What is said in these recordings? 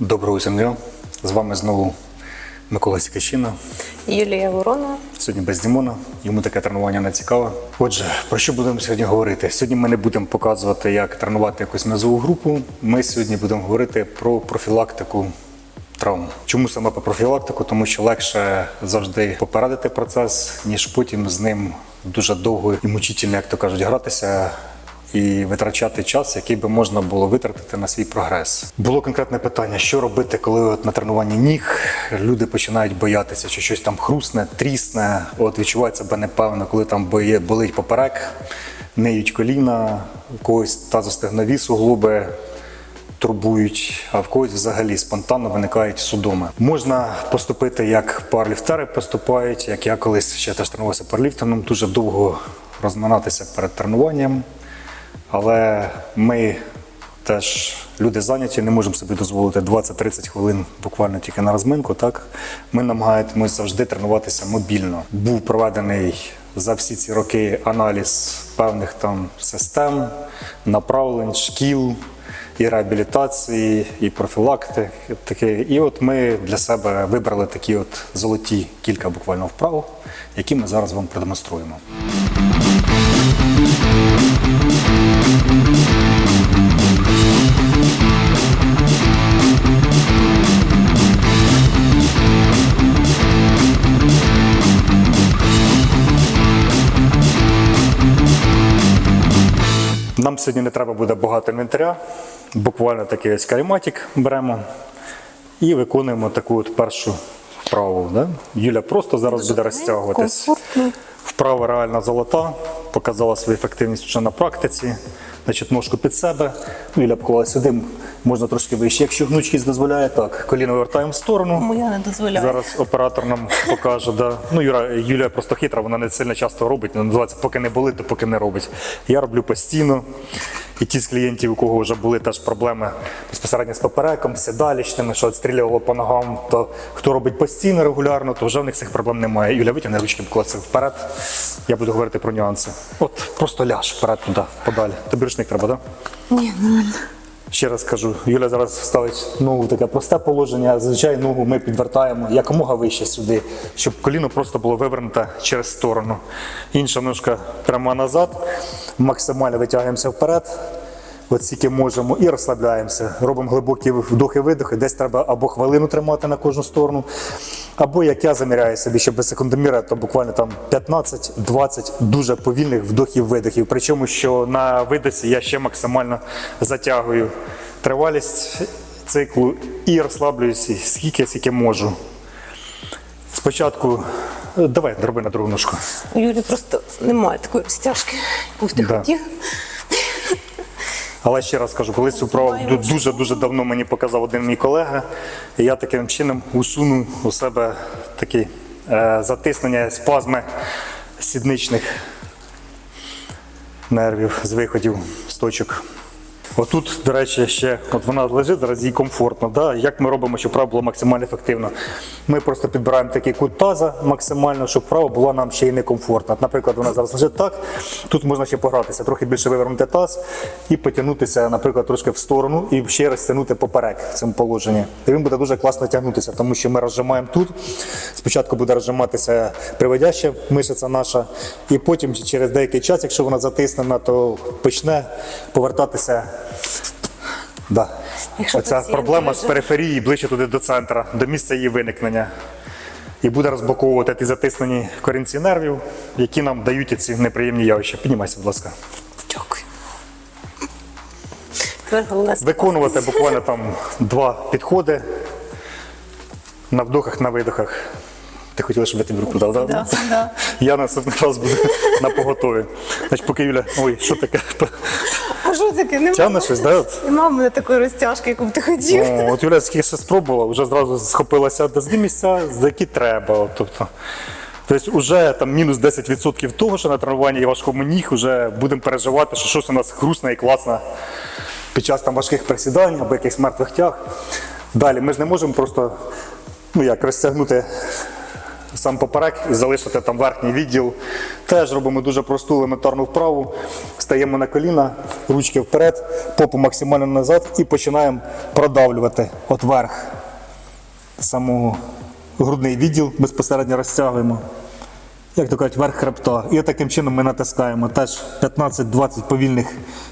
Доброго усім! З вами знову Микола Сікачина. Юлія Воронова. Сьогодні без Дімона. Йому таке тренування не цікаве. Отже, про що будемо сьогодні говорити? Сьогодні ми не будемо показувати, як тренувати якусь м'язову групу. Ми сьогодні будемо говорити про профілактику травм. Чому саме про профілактику? Тому що легше завжди попередити процес, ніж потім з ним дуже довго і мучительно, як то кажуть, гратися. І витрачати час, який би можна було витратити на свій прогрес. Було конкретне питання: що робити, коли от на тренуванні ніг люди починають боятися, що щось там хрусне, трісне, от відчувають себе непевно, коли там боє- болить поперек, неють коліна, у когось тазостегнові суглоби турбують, а в когось взагалі спонтанно виникають судоми. Можна поступити як парліфтери поступають, як я колись ще теж тренувався парліфтингом, дуже довго розминатися перед тренуванням. Але ми теж люди зайняті, не можемо собі дозволити 20-30 хвилин буквально тільки на розминку. Так ми намагаємось завжди тренуватися мобільно. Був проведений за всі ці роки аналіз певних там систем, направлень, шкіл. І реабілітації, і профілактики. І от ми для себе вибрали такі от золоті кілька буквально вправ, які ми зараз вам продемонструємо. Сьогодні не треба буде багато інвентаря. Буквально такий ось кайматик беремо і виконуємо таку от першу вправу. Да? Юля просто зараз буде розтягуватись. комфортно. Вправа реально золота, показала свою ефективність вже на практиці. Значить, ножку під себе. Ну, Юля обховала сюди, можна трошки вище. Якщо гнучкість дозволяє, так, коліно вивертаємо в сторону. Моя не дозволяє. Зараз оператор нам покаже. Да. Ну, Юра, Юлія просто хитра, вона не сильно часто робить. Ну, Називається поки не болить, то поки не робить. Я роблю постійно. І ті з клієнтів, у кого вже були теж проблеми безпосередньо з попереком, з сідалічними, що відстрілювало по ногам, то хто робить постійно регулярно, то вже в них цих проблем немає. Юля, витягни ручки класи вперед. Я буду говорити про нюанси. От просто ляж вперед туди, подалі. Тобі ручник треба, так? Да? Ні, нормально. Ще раз кажу, Юля зараз ставить ногу в таке просте положення. Зазвичай ногу ми підвертаємо якомога вище сюди, щоб коліно просто було вивернуте через сторону. Інша ножка прямо назад, максимально витягуємося вперед. От стільки можемо і розслабляємося. Робимо глибокі вдохи-видохи. Десь треба або хвилину тримати на кожну сторону, або як я заміряю собі, щоб без секундоміра, то буквально там 15-20 дуже повільних вдохів-видохів. Причому, що на видосі я ще максимально затягую тривалість циклу і розслаблююся скільки, скільки можу. Спочатку, давай, роби на другу ножку. Юлі просто немає такої розтяжки, яку ти Да. хотів. Але ще раз кажу, коли цю вправу дуже дуже давно мені показав один мій колега, і я таким чином усунув у себе такі е, затиснення спазми сідничних нервів з виходів з точок. Отут, до речі, ще от вона лежить, зараз їй комфортно. Да? Як ми робимо, щоб вправа була максимально ефективно? Ми просто підбираємо такий кут таза максимально, щоб вправа була нам ще й некомфортна. Наприклад, вона зараз лежить так. Тут можна ще погратися, трохи більше вивернути таз і потягнутися, наприклад, трошки в сторону і ще раз тягнути поперек в цьому положенні. І він буде дуже класно тягнутися, тому що ми розжимаємо тут. Спочатку буде розжиматися приводяща мишиця наша, і потім через деякий час, якщо вона затиснена, то почне повертатися. Да. Якщо Оця проблема з вже- периферії ближче туди до центра, до місця її виникнення. І буде розблоковувати ті затиснені корінці нервів, які нам дають ці неприємні явища. Піднімайся, будь ласка. Дякую. Виконувати буквально там два підходи на вдохах, на видохах. Ти хотіла, щоб я тобі руку дав, так? Да, да. Я наступний раз буду на поготові. Значить, поки Юля, ой, що таке? А що таке? Нема, щось, да? Нема в мене такої розтяжки, яку б ти хотів. О, от Юля скільки ще спробувала, вже зразу схопилася до зні місця, за які треба. От, тобто, тобто вже там мінус 10% того, що на тренуванні є важкому ніг, вже будемо переживати, що щось у нас хрусне і класне під час там важких присідань або якихось мертвих тяг. Далі ми ж не можемо просто ну як, розтягнути сам поперек і залишити там верхній відділ. Теж робимо дуже просту елементарну вправу. Стаємо на коліна, ручки вперед, попу максимально назад і починаємо продавлювати от верх самого грудний відділ, безпосередньо розтягуємо. Як то кажуть, верх хребта. І таким чином ми натискаємо теж 15-20 повільних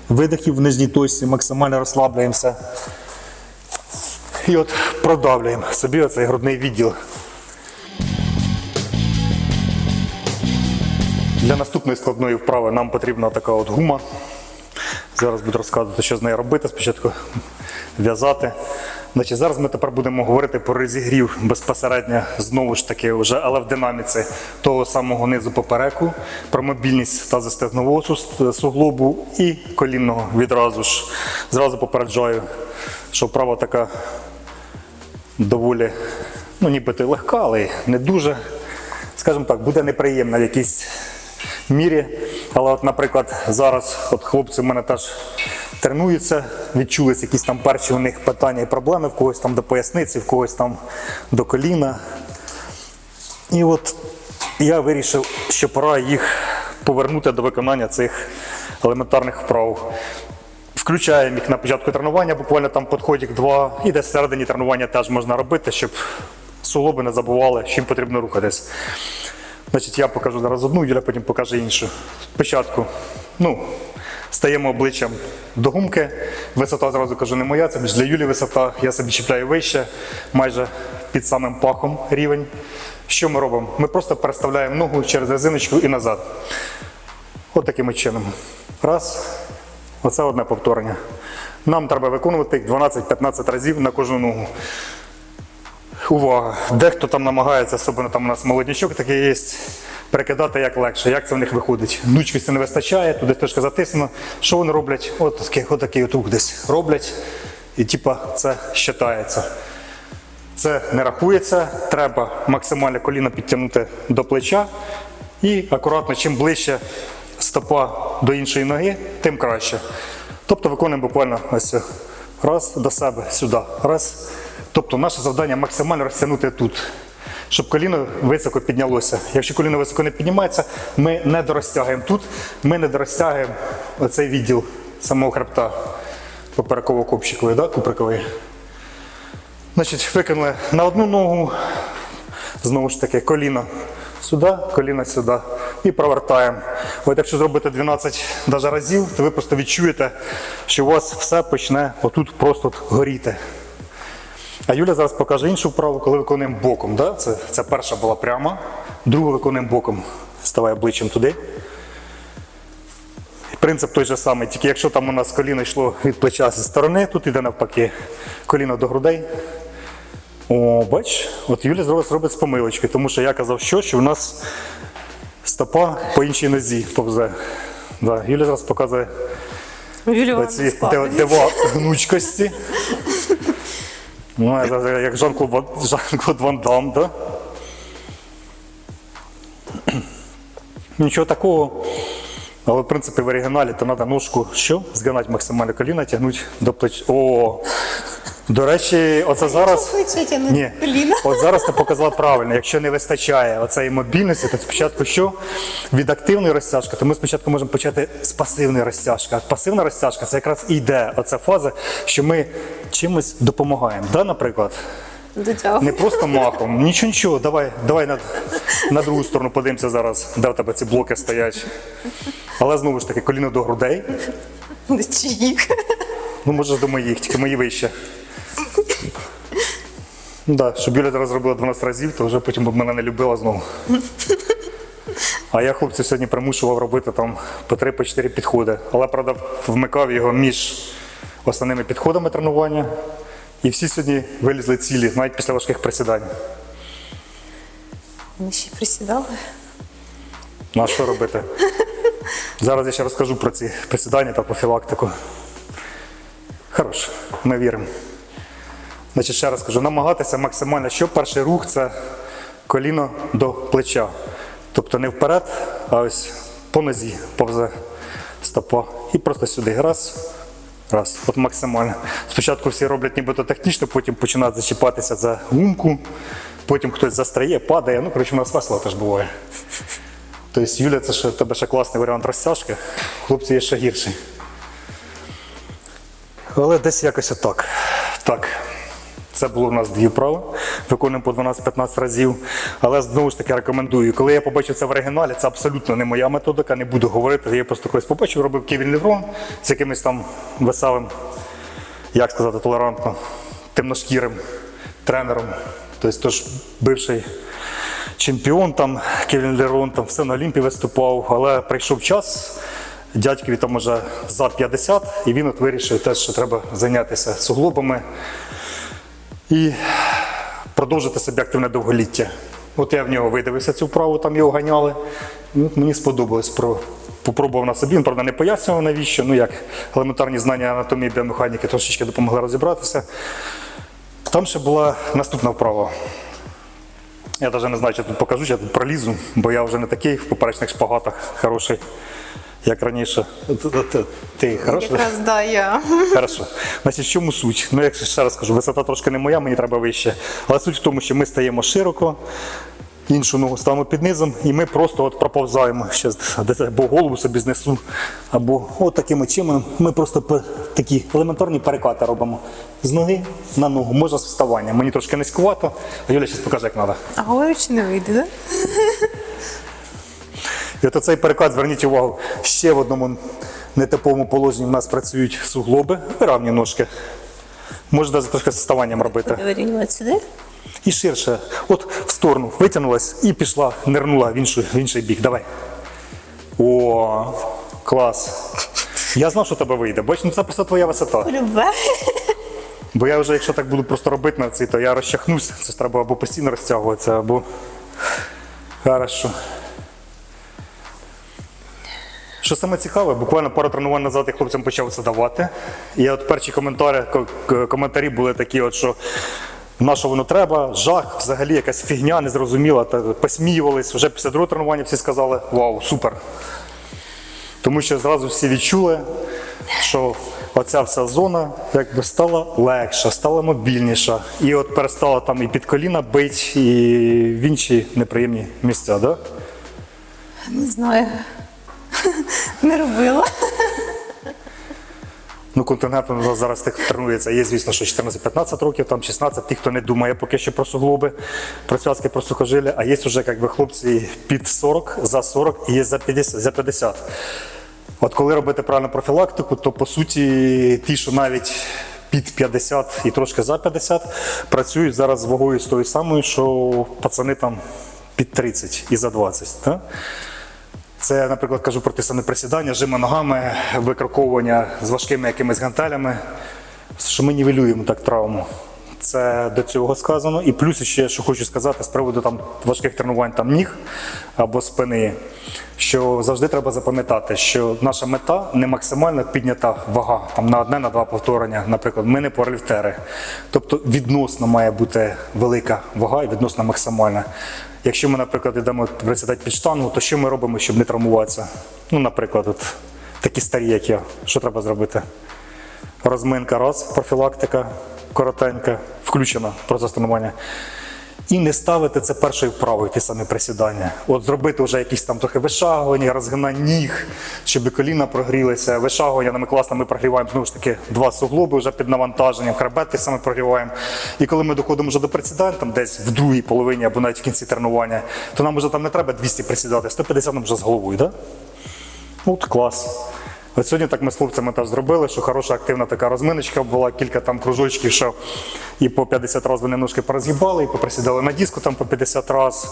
видихів в нижній точці, максимально розслабляємося. І от продавлюємо собі оцей грудний відділ. Для наступної складної вправи нам потрібна така от гума. Зараз буду розказувати, що з нею робити. Спочатку в'язати. Значить, зараз ми тепер будемо говорити про розігрів безпосередньо знову ж таки, вже, але в динаміці того самого низу попереку, про мобільність та застегнового суглобу і колінного відразу ж. Зразу попереджаю, що вправа така доволі, ну нібито легка, але не дуже. Скажімо так, буде неприємна в якійсь мірі. Але, от, наприклад, зараз от хлопці в мене теж тренуються, відчулись якісь там перші у них питання і проблеми, в когось там до поясниці, в когось там до коліна. І от я вирішив, що пора їх повернути до виконання цих елементарних вправ. Включаємо їх на початку тренування, буквально там підходик два, і десь всередині тренування теж можна робити, щоб суглоби не забували, чим потрібно рухатись. Значить, я покажу зараз одну, Юля потім покаже іншу. Спочатку, ну, стаємо обличчям до гумки. Висота зразу кажу, не моя, це більш для Юлі висота. Я собі чіпляю вище, майже під самим пахом рівень. Що ми робимо? Ми просто переставляємо ногу через резиночку і назад. От таким чином. Раз. Оце одне повторення. Нам треба виконувати їх 12-15 разів на кожну ногу. Увага! Дехто там намагається, особливо там у нас молоднячок такий є, перекидати як легше, як це в них виходить. Гнучкості не вистачає, туди трошки затиснено. Що вони роблять? От такий, от такий рух десь роблять, і типа це щитається. Це не рахується, треба максимально коліно підтягнути до плеча і акуратно, чим ближче стопа до іншої ноги, тим краще. Тобто виконуємо буквально ось раз до себе сюди. Раз. Тобто наше завдання максимально розтягнути тут, щоб коліно високо піднялося. Якщо коліно високо не піднімається, ми не дорозтягуємо тут, ми не дорозтягуємо оцей відділ самого хребта попереково-копчиковий, да? куприковий. Значить, викинули на одну ногу, знову ж таки, коліно сюди, коліно сюди. І провертаємо. От якщо зробити 12 даже разів, то ви просто відчуєте, що у вас все почне отут просто горіти. А Юля зараз покаже іншу вправу, коли виконуємо боком. Да? Це, це перша була прямо, другу виконуємо боком. Ставай обличчям туди. Принцип той же самий, тільки якщо там у нас коліно йшло від плеча зі сторони, тут іде навпаки коліно до грудей. О, бач, от Юля зараз робить з помилочки, тому що я казав, що, що у нас стопа по іншій нозі повзе. Да, Юля зараз показує Юлія ці дива дива гнучкості. Ну, это як Жан-Клод Жан-Клод Ван Дам, да? Нічого такого. Але в принципі в оригіналі то треба ножку що? Зганати максимально коліна, тягнути до плеч. О! До речі, оце зараз. Ні, от зараз ти показала правильно. Якщо не вистачає оцеї мобільності, то спочатку що? Від активної розтяжки, то ми спочатку можемо почати з пасивної розтяжки. А пасивна розтяжка це якраз і йде оця фаза, що ми чимось допомагаємо. Да, наприклад? Не просто махом. Нічого, нічого, давай, давай на, на другу сторону подивимося зараз, де в тебе ці блоки стоять. Але знову ж таки, коліно до грудей. До чиїх. Ну, може, до моїх, тільки мої вище. Да, щоб Юля зараз зробила 12 разів, то вже потім б мене не любила знову. А я хлопців сьогодні примушував робити там по 3-4 підходи. Але, правда, вмикав його між основними підходами тренування. І всі сьогодні вилізли цілі, навіть після важких присідань. Ми ще присідали. Ну а що робити? Зараз я ще розкажу про ці присідання та профілактику. Хорош, ми віримо. Значить, ще раз кажу, намагатися максимально, що перший рух це коліно до плеча. Тобто не вперед, а ось по нозі повзе стопа. І просто сюди. Раз, раз. От максимально. Спочатку всі роблять нібито технічно, потім починають зачіпатися за гумку. Потім хтось застряє, падає. Ну, коротше, у нас весело теж буває. Тобто, Юля, це ще тебе ще класний варіант розтяжки. Хлопці є ще гірший. Але десь якось отак. Так. Це було в нас дві вправи. Виконуємо по 12-15 разів. Але знову ж таки рекомендую. Коли я побачив це в оригіналі, це абсолютно не моя методика, не буду говорити. Я просто колись побачив, робив Кевін Леврон з якимось там веселим, як сказати, толерантно, темношкірим тренером. Тобто, тож бивший чемпіон там, Кевін Лерон там все на Олімпі виступав, але прийшов час. Дядькові там уже за 50, і він от вирішив теж, що треба зайнятися суглобами і продовжити собі активне довголіття. От я в нього видивився цю вправу, там його ганяли. От мені сподобалось. Про, попробував на собі, він, правда, не пояснював навіщо. Ну як елементарні знання анатомії біомеханіки трошечки допомогли розібратися. Там ще була наступна вправа. Я навіть не знаю, я тут покажу, чи я тут пролізу, бо я вже не такий в поперечних шпагатах хороший, як раніше. Ти, ти? Якраз да, я. Хорошо. Значить, в чому суть? Ну, як ще раз кажу, висота трошки не моя, мені треба вище. Але суть в тому, що ми стаємо широко, іншу ногу ставимо під низом, і ми просто от проповзаємо. Щас, десь або голову собі знесу, або от такими чином. Ми просто такі елементарні перекати робимо з ноги на ногу, можна з вставання. Мені трошки низькувато, а Юля зараз покаже, як треба. А говорячи не вийде, так? І от цей перекат, зверніть увагу, ще в одному нетиповому положенні в нас працюють суглоби, виравні ножки. Можна навіть трошки з вставанням робити. Вирівнювати сюди. І ширше. От в сторону витягнулась і пішла, нирнула в, іншу, в інший бік. Давай. О, клас. Я знав, що тебе вийде. Бач, ну це просто твоя висота. Любе. Бо я вже, якщо так буду просто робити на цій, то я розчахнуся. Це ж треба або постійно розтягуватися, або. Хорошо. Що саме цікаве, буквально пару тренувань назад я хлопцям почав це давати. І от перші коментарі, коментарі були такі, от, що на що воно треба, жах, взагалі якась фігня незрозуміла, та посміювались. Вже після другого тренування всі сказали вау, супер. Тому що зразу всі відчули, що оця вся зона якби стала легша, стала мобільніша. І от перестала там і під коліна бить, і в інші неприємні місця. Да? Не знаю. Не робила. Ну, контингент у зараз тих тренується. Є, звісно, що 14-15 років, там 16, ті, хто не думає поки що про суглоби, про зв'язки, про сухожилля, а є вже якби, хлопці під 40, за 40 і є за 50. За 50. От коли робити правильну профілактику, то по суті ті, що навіть під 50 і трошки за 50, працюють зараз з вагою з тою самою, що пацани там під 30 і за 20. Так? Це, наприклад, кажу про ті самі присідання, жими ногами, викроковування з важкими якимись гантелями, що ми нівелюємо так травму. Це до цього сказано. І плюс ще, що хочу сказати з приводу там важких тренувань там ніг або спини, що завжди треба запам'ятати, що наша мета не максимально піднята вага там на одне, на два повторення. Наприклад, ми не пауерліфтери. Тобто відносно має бути велика вага і відносно максимальна. Якщо ми, наприклад, йдемо присідати під штангу, то що ми робимо, щоб не травмуватися? Ну, наприклад, от, такі старі, як я, що треба зробити? Розминка раз, профілактика коротенька, включена процес тренування. І не ставити це першою вправою, ті самі присідання. От зробити вже якісь там трохи вишагування, розгинання ніг, щоб коліна прогрілися. Вишагування ми класно ми прогріваємо знову ж таки два суглоби вже під навантаженням, хребет те саме прогріваємо. І коли ми доходимо вже до присідань, там десь в другій половині або навіть в кінці тренування, то нам вже там не треба 200 присідати, 150 нам вже з головою. Да? От клас. От сьогодні так ми з хлопцями теж зробили, що хороша активна така розминочка була, кілька там кружочків, що і по 50 разів вони ножки порозгибали, і поприсідали на диску там по 50 разів.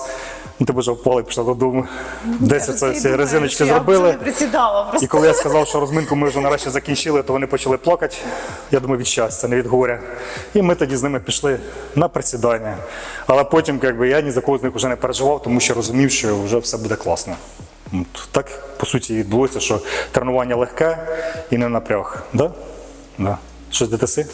Ну, ти б вже впали пішла додому. Десь це всі резиночки Я зробили. вже не присідала І коли я сказав, що розминку ми вже нарешті закінчили, то вони почали плакати. Я думаю, від щастя, не від горя. І ми тоді з ними пішли на присідання. Але потім якби, я ні за кого з них вже не переживав, тому що розумів, що вже все буде класно. От, так, по суті, відбулося, що тренування легке і не напряг. Да? Да. Щось ДТСи?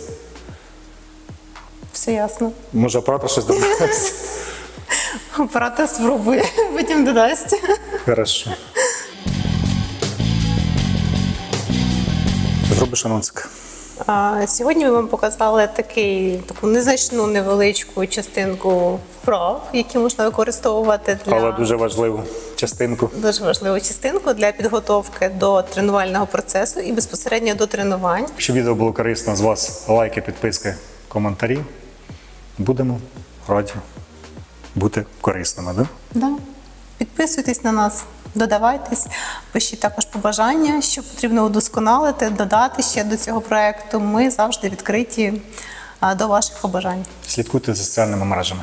Все ясно. Може, оператор щось додасть? Оператор спробує, потім додасть. Хорошо. Зробиш анонсик. А, Сьогодні ми вам показали такий, таку незначну невеличку частинку вправ, які можна використовувати для Але дуже важливу частинку. дуже важливу частинку для підготовки до тренувального процесу і безпосередньо до тренувань. Якщо відео було корисно з вас, лайки, підписки, коментарі. Будемо раді бути корисними. Да? Да. Підписуйтесь на нас, додавайтесь, пишіть також побажання, що потрібно удосконалити, додати ще до цього проекту. Ми завжди відкриті до ваших побажань. Слідкуйте за соціальними мережами.